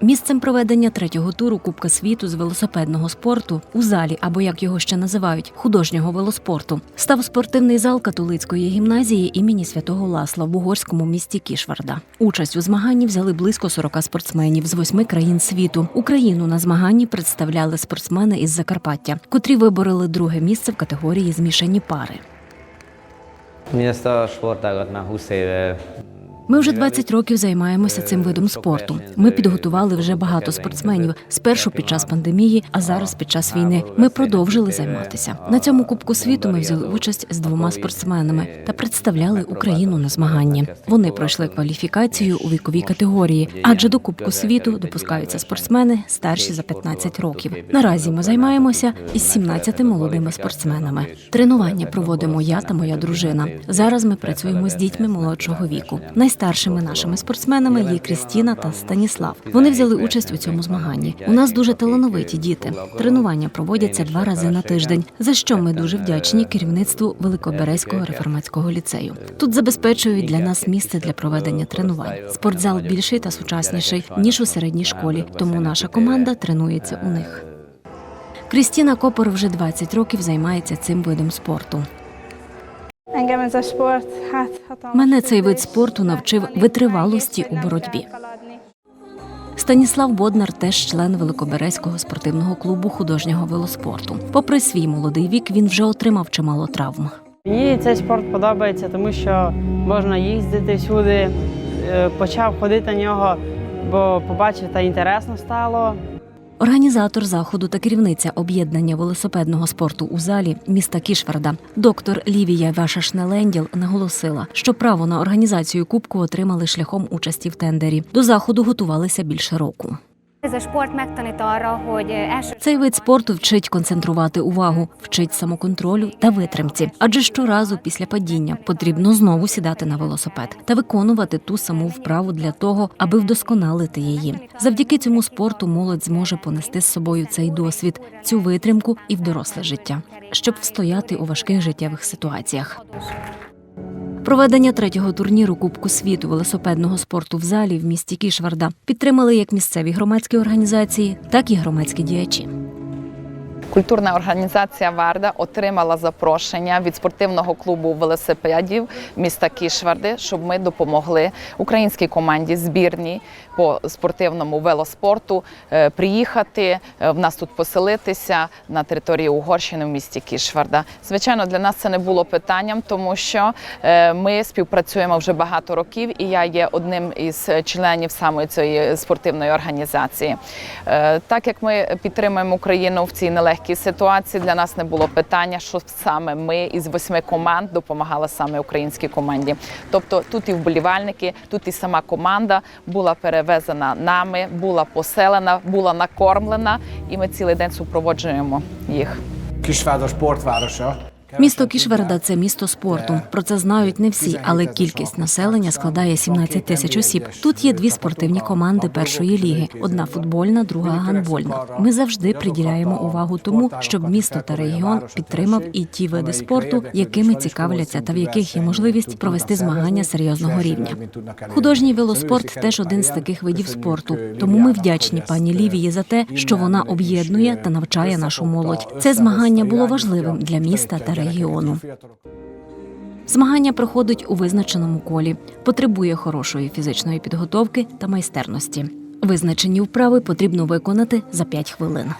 Місцем проведення третього туру Кубка світу з велосипедного спорту у залі, або як його ще називають, художнього велоспорту, став спортивний зал католицької гімназії імені святого Ласла в угорському місті Кішварда. Участь у змаганні взяли близько 40 спортсменів з восьми країн світу. Україну на змаганні представляли спортсмени із Закарпаття, котрі вибороли друге місце в категорії змішані пари. Sportágat már 20 éve Ми вже 20 років займаємося цим видом спорту. Ми підготували вже багато спортсменів спершу під час пандемії, а зараз під час війни. Ми продовжили займатися. На цьому кубку світу ми взяли участь з двома спортсменами та представляли Україну на змаганні. Вони пройшли кваліфікацію у віковій категорії, адже до Кубку світу допускаються спортсмени старші за 15 років. Наразі ми займаємося із 17 молодими спортсменами. Тренування проводимо я та моя дружина. Зараз ми працюємо з дітьми молодшого віку. Найстаршими нашими спортсменами є Крістіна та Станіслав. Вони взяли участь у цьому змаганні. У нас дуже талановиті діти. Тренування проводяться два рази на тиждень, за що ми дуже вдячні керівництву Великоберезького реформатського ліцею. Тут забезпечують для нас місце для проведення тренувань. Спортзал більший та сучасніший ніж у середній школі, тому наша команда тренується у них. Крістіна Копор вже 20 років займається цим видом спорту. Мене цей вид спорту навчив витривалості у боротьбі. Станіслав Боднар теж член Великоберезького спортивного клубу художнього велоспорту. Попри свій молодий вік, він вже отримав чимало травм. Мені цей спорт подобається, тому що можна їздити всюди. Е, Почав ходити на нього, бо побачив та інтересно стало. Організатор заходу та керівниця об'єднання велосипедного спорту у залі міста Кішварда, доктор Лівія Вашашнеленділ, наголосила, що право на організацію кубку отримали шляхом участі в тендері. До заходу готувалися більше року. Ez a sport megtanít arra, hogy első Цей вид спорту вчить концентрувати увагу, вчить самоконтролю та витримці. Адже щоразу після падіння потрібно знову сідати на велосипед та виконувати ту саму вправу для того, аби вдосконалити її. Завдяки цьому спорту молодь зможе понести з собою цей досвід, цю витримку і в доросле життя, щоб встояти у важких життєвих ситуаціях. Проведення третього турніру Кубку світу велосипедного спорту в залі в місті Кішварда підтримали як місцеві громадські організації, так і громадські діячі. Культурна організація Варда отримала запрошення від спортивного клубу велосипедів міста Кішварди, щоб ми допомогли українській команді збірній по спортивному велоспорту е, приїхати е, в нас тут поселитися на території Угорщини в місті Кішварда. Звичайно, для нас це не було питанням, тому що е, ми співпрацюємо вже багато років, і я є одним із членів самої цієї спортивної організації. Так як ми підтримуємо Україну в цій нелегкій ситуації, для нас не було питання, що саме ми із восьми команд допомагали саме українській команді. Тобто тут і вболівальники, тут і сама команда була перевезена нами, була поселена, була накормлена, і ми цілий день супроводжуємо їх. Kisvárda sportvárosa. Місто Кішверда це місто спорту. Про це знають не всі, але кількість населення складає 17 тисяч осіб. Тут є дві спортивні команди першої ліги: одна футбольна, друга гандбольна. Ми завжди приділяємо увагу тому, щоб місто та регіон підтримав і ті види спорту, якими цікавляться та в яких є можливість провести змагання серйозного рівня. Художній велоспорт теж один з таких видів спорту. Тому ми вдячні пані Лівії за те, що вона об'єднує та навчає нашу молодь. Це змагання було важливим для міста та регіону. Змагання проходить у визначеному колі, потребує хорошої фізичної підготовки та майстерності. Визначені вправи потрібно виконати за 5 хвилин.